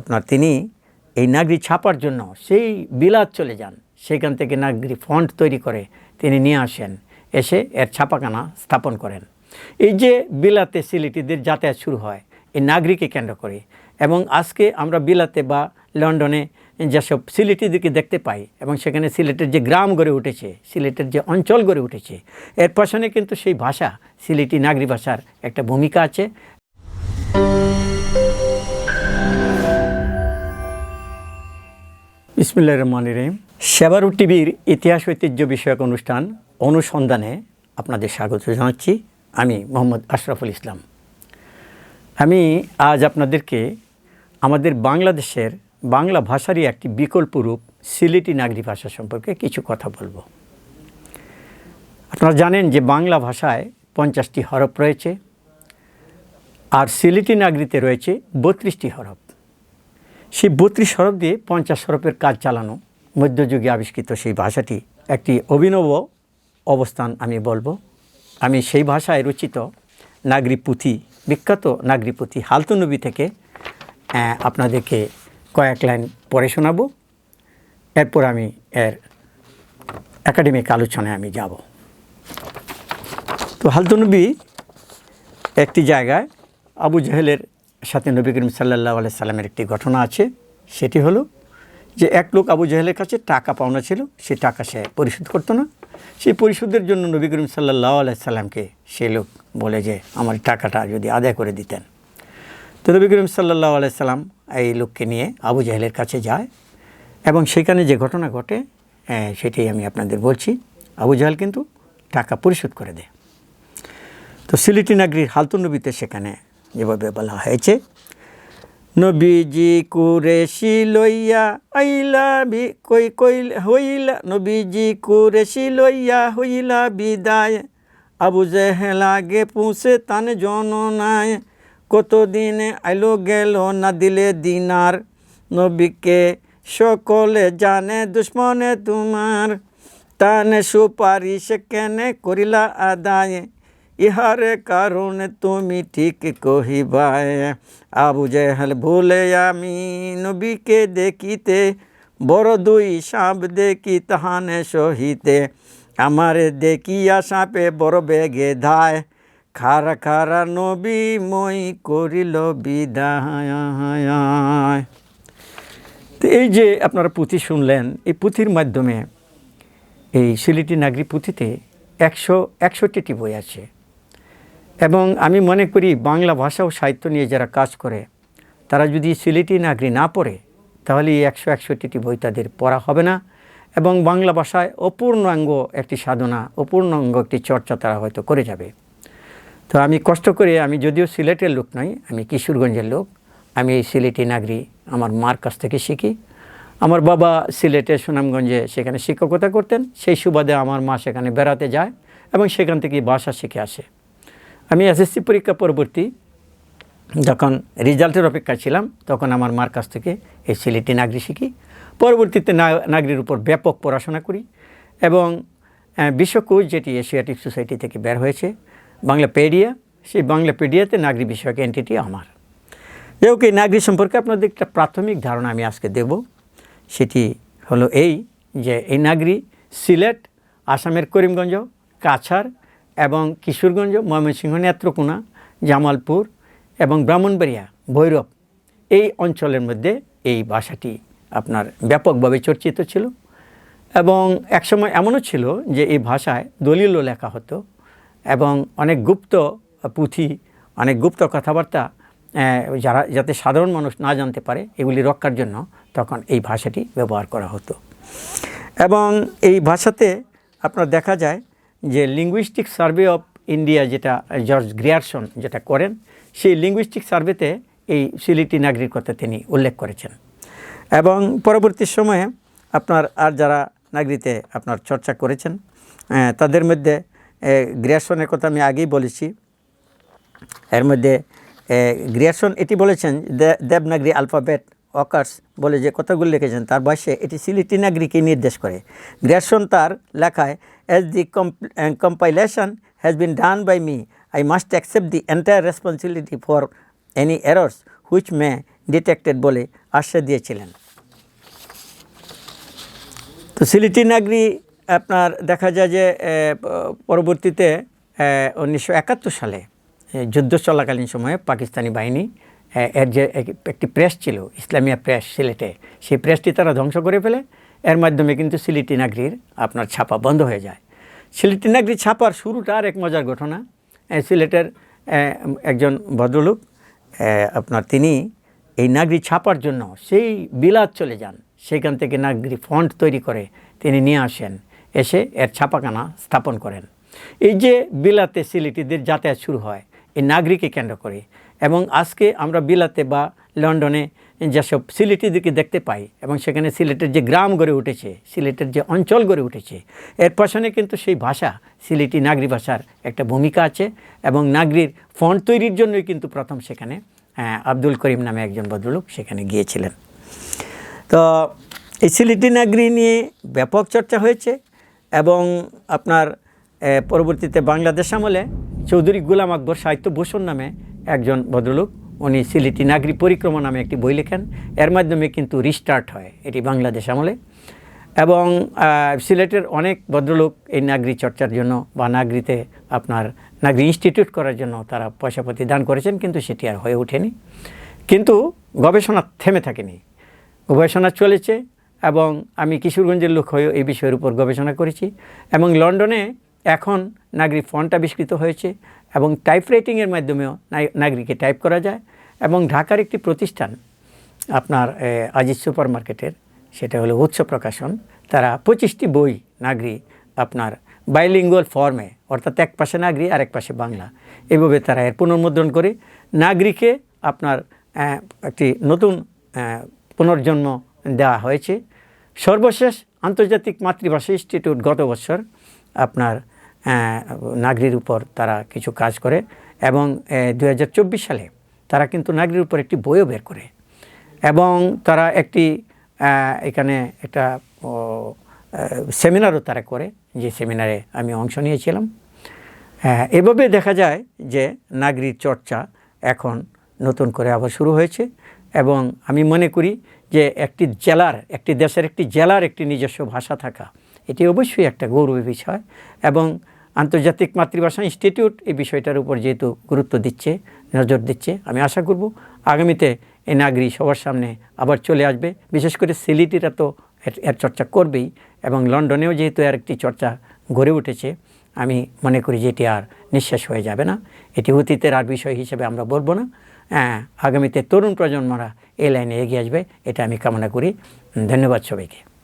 আপনার তিনি এই নাগরি ছাপার জন্য সেই বিলাত চলে যান। সেখান থেকে নাগরি ফন্ট তৈরি করে তিনি নিয়ে আসেন। এসে এর ছাপাখানা স্থাপন করেন। এই যে বিলাতে সিলেটিদের যাতায়াত শুরু হয়, এই নাগরিকে কেন্দ্র করে এবং আজকে আমরা বিলাতে বা লন্ডনে যেসব সিলেটিদেরকে দেখতে পাই এবং সেখানে সিলেটের যে গ্রাম গড়ে উঠেছে, সিলেটের যে অঞ্চল গড়ে উঠেছে, এর পেছনে কিন্তু সেই ভাষা, সিলেটি নাগরি ভাষার একটা ভূমিকা আছে। ইসমিল্লা রহমান রহিম। সেবারু টিভির ইতিহাস ঐতিহ্য বিষয়ক অনুষ্ঠান অনুসন্ধানে আপনাদের স্বাগত জানাচ্ছি। আমি মোহাম্মদ আশরাফুল ইসলাম। আমি আজ আপনাদেরকে আমাদের বাংলাদেশের বাংলা ভাষারই একটি বিকল্প রূপ, সিলেটি নাগরি ভাষা সম্পর্কে কিছু কথা বলব। আপনারা জানেন যে বাংলা ভাষায় পঞ্চাশটি হরফ রয়েছে, আর সিলেটি নাগরিতে রয়েছে বত্রিশটি হরফ। সেই বত্রিশ হরফ দিয়ে পঞ্চাশ হরফের কাজ চালানো, মধ্যযুগে আবিষ্কৃত সেই ভাষাটি একটি অভিনব অবস্থান আমি বলব। আমি সেই ভাষায় রচিত নাগরী পুঁথি বিখ্যাত নাগরী পুঁথি হালতুনবী থেকে আপনাদেরকে কয়েক লাইন পড়ে শোনাবো। এরপর আমি এর একাডেমিক আলোচনায় আমি যাব। তো হালতুনবী একটি জায়গায় আবু জাহেলের সাথে নবী করিম সাল্লাহ আলাই সাল্লামের একটি ঘটনা আছে। সেটি হলো যে এক লোক আবু জাহেলের কাছে টাকা পাওনা ছিল, সে টাকা সে পরিশোধ করতো না। সেই পরিশোধের জন্য নবী করিম সাল্লাহ আলাই সাল্লামকে সে লোক বলে যে, আমার টাকাটা যদি আদায় করে দিতেন। তো নবী করিম সাল্লাহ আলাই সাল্লাম এই লোককে নিয়ে আবু জাহেলের কাছে যায় এবং সেখানে যে ঘটনা ঘটে সেটাই আমি আপনাদের বলছি। আবু জাহেল কিন্তু টাকা পরিশোধ করে দেয়। তো সিলেটি নাগরির হালতুন নবীতে সেখানে যেভাবে বলা হয়েছে। নবীজি কুরেশি লইয়া আইলা বি, কই কই হইলা? নবীজি কুরেশি লইয়া হইলা বিদায়। আবু জেহেল আগে পুষে তান জননায়। কতদিন আইলো গেল না দিলে দিনার? নবীকে সকলে জানে দুশ্মনে তোমার। তানে সুপারিশ কেনে করিলা আদায়। ইহারে কারণে তুমি ঠিক কহিবায়। আবু জেহেল ভুলে আমি নবীকে দেখিতে বড় দুই সাপ দেখি তাহানে সহিতে। আমারে দেখিয়া সাপে বড় বেগে ধায়। খারা খারা নবী মই করিল বিদায়। তো এই যে আপনারা পুঁথি শুনলেন, এই পুঁথির মাধ্যমে এই সিলেটি নাগরি পুঁথিতে একশো একষট্টিটি বই আছে। এবং আমি মনে করি বাংলা ভাষা ও সাহিত্য নিয়ে যারা কাজ করে, তারা যদি সিলেটি নাগরি না পড়ে, তাহলে এই একশো একষট্টিটি বই তাদের পড়া হবে না এবং বাংলা ভাষায় অপূর্ণাঙ্গ একটি সাধনা, অপূর্ণাঙ্গ একটি চর্চা তারা হয়তো করে যাবে। তো আমি কষ্ট করে, আমি যদিও সিলেটের লোক নই, আমি কিশোরগঞ্জের লোক, আমি এই সিলেটি নাগরি আমার মার কাছ থেকে শিখি। আমার বাবা সিলেটের সুনামগঞ্জে সেখানে শিক্ষকতা করতেন, সেই সুবাদে আমার মা সেখানে বেড়াতে যায় এবং সেখান থেকে ভাষা শিখে আসে। আমি এসএসসি পরীক্ষা পরবর্তী যখন রেজাল্টের অপেক্ষা ছিলাম, তখন আমার মার কাছ থেকে এই সিলেটি নাগরি শিখি। পরবর্তীতে নাগরির উপর ব্যাপক পড়াশোনা করি এবং বিশ্বকোষ যেটি এশিয়াটিক সোসাইটি থেকে বের হয়েছে বাংলা পেডিয়া সেই বাংলা পেডিয়াতে নাগরি বিষয়ক এন্টিটি আমার। যাই এই নাগরি সম্পর্কে আপনাদের একটা প্রাথমিক ধারণা আমি আজকে দেব। সেটি হলো এই যে এই নাগরি সিলেট, আসামের করিমগঞ্জ, কাছাড় এবং কিশোরগঞ্জ, ময়মনসিংহ নেত্রকোনা, জামালপুর এবং ব্রাহ্মণবাড়িয়া, ভৈরব এই অঞ্চলের মধ্যে এই ভাষাটি আপনার ব্যাপকভাবে চর্চিত ছিল এবং একসময় এমনও ছিল যে এই ভাষায় দলিলও লেখা হতো এবং অনেক গুপ্ত পুঁথি, অনেক গুপ্ত কথাবার্তা যারা, যাতে সাধারণ মানুষ না জানতে পারে এগুলি রক্ষার জন্য তখন এই ভাষাটি ব্যবহার করা হতো। এবং এই ভাষাতে আপনার দেখা যায় যে লিঙ্গুইস্টিক সার্ভে অফ ইন্ডিয়া যেটা জর্জ গ্রিয়ারসন যেটা করেন, সেই লিঙ্গুইস্টিক সার্ভেতে এই সিলিটি নাগরিক কথা তিনি উল্লেখ করেছেন। এবং পরবর্তী সময়ে আপনার আর যারা নাগরিতে আপনার চর্চা করেছেন তাদের মধ্যে গ্রিয়ারসনের কথা আমি আগেই বলেছি। এর মধ্যে গ্রিয়ারসন এটি বলেছেন দেবনাগরী আলফাবেট অকার্স বলে যে কথাগুলো লিখেছেন, তার ভাষ্যে এটি সিলিটি নাগরিককে নির্দেশ করে। গ্রিয়ারসন তার লেখায় as the compilation has been done by me I must accept the entire responsibility for any errors which may detected বলে আশ্বাস দিয়েছিলেন। তো সিলেটি নাগরি আপনার দেখা যায় যে পরবর্তীতে উনিশশো একাত্তর সালে যুদ্ধ চলাকালীন সময়ে পাকিস্তানি বাহিনী এর যে এক- একটি প্রেস ছিল, ইসলামিয়া প্রেস সিলেটে, সেই প্রেসটি তারা ধ্বংস করে ফেলে। এর মাধ্যমে কিন্তু সিলেটি নাগরির আপনার ছাপা বন্ধ হয়ে যায়। সিলেটি নাগরি ছাপার শুরুটা আর এক মজার ঘটনা। সিলেটের একজন ভদ্রলোক আপনার তিনি এই নাগরি ছাপার জন্য সেই বিলাত চলে যান। সেখান থেকে নাগরি ফন্ট তৈরি করে তিনি নিয়ে আসেন। এসে এর ছাপাখানা স্থাপন করেন। এই যে বিলাতে সিলেটিদের যাতায়াত শুরু হয়, এই নাগরিকে কেন্দ্র করে এবং আজকে আমরা বিলাতে বা লন্ডনে যেসব সিলেটিদেরকে দেখতে পাই এবং সেখানে সিলেটের যে গ্রাম গড়ে উঠেছে সিলেটের যে অঞ্চল গড়ে উঠেছে এর পেছনে কিন্তু সেই ভাষা সিলেটি নাগরি ভাষার একটা ভূমিকা আছে এবং নাগরির ফন্ট তৈরির জন্যই কিন্তু প্রথম সেখানে আহ, আব্দুল করিম নামে একজন ভদ্রলোক সেখানে গিয়েছিলেন। তো এই সিলেটি নাগরি নিয়ে ব্যাপক চর্চা হয়েছে এবং আপনার পরবর্তীতে বাংলাদেশ আমলে চৌধুরী গুলাম আকবর সাহিত্য ভূষণ নামে একজন ভদ্রলোক, উনি সিলেটি নাগরি পরিক্রমা নামে একটি বই লেখেন। এর মাধ্যমে কিন্তু রিস্টার্ট হয় এটি বাংলাদেশ আমলে। এবং সিলেটের অনেক ভদ্রলোক এই নাগরি চর্চার জন্য বা নাগরিতে আপনার নাগরি ইনস্টিটিউট করার জন্য তারা পয়সাপাতি দান করেছেন, কিন্তু সেটি আর হয়ে ওঠেনি। কিন্তু গবেষণা থেমে থাকেনি। গবেষণা চলেছে এবং আমি কিশোরগঞ্জের লোক হয়েও এই বিষয়ের উপর গবেষণা করেছি। এবং লন্ডনে এখন নাগরিক ফন্ট আবিষ্কৃত হয়েছে। এবং টাইপ রাইটিংয়ের মাধ্যমেও নাগরিকে টাইপ করা যায় এবং ঢাকার একটি প্রতিষ্ঠান আপনার আজিজ সুপার মার্কেটের সেটা হলো উৎস প্রকাশন, তারা পঁচিশটি বই নাগরি আপনার বাইলিঙ্গুয়াল ফর্মে অর্থাৎ এক পাশে নাগরি আর এক পাশে বাংলা। এভাবে তারা এর পুনর্মুদ্রণ করে, নাগরিকে আপনার একটি নতুন পুনর্জন্ম দেওয়া হয়েছে। সর্বশেষ আন্তর্জাতিক মাতৃভাষা ইনস্টিটিউট গত বছর আপনার নাগরির উপর তারা কিছু কাজ করে এবং দু হাজার চব্বিশ সালে তারা কিন্তু নাগরির উপর একটি বইও বের করে এবং তারা একটি এখানে একটা সেমিনারও তারা করে যে সেমিনারে আমি অংশ নিয়েছিলাম। হ্যাঁ এভাবে দেখা যায় যে নাগরিক চর্চা এখন নতুন করে আবার শুরু হয়েছে এবং আমি মনে করি যে একটি জেলার, একটি দেশের একটি জেলার একটি নিজস্ব ভাষা থাকা, এটি অবশ্যই একটা গৌরবের বিষয় এবং আন্তর্জাতিক মাতৃভাষা ইনস্টিটিউট এই বিষয়টার উপর যেহেতু গুরুত্ব দিচ্ছে নজর দিচ্ছে আমি আশা করব আগামীতে এই নাগরিক সবার সামনে আবার চলে আসবে। বিশেষ করে সিলিটিরা তো এর চর্চা করবেই এবং লন্ডনেও যেহেতু এর একটি চর্চা গড়ে উঠেছে আমি মনে করি যে এটি আর নিঃশ্বাস হয়ে যাবে না। এটি অতীতের আর বিষয় হিসেবে আমরা বলব না। হ্যাঁ, আগামীতে তরুণ প্রজন্মরা এই লাইনে এগিয়ে আসবে এটা আমি কামনা করি। ধন্যবাদ সবাইকে।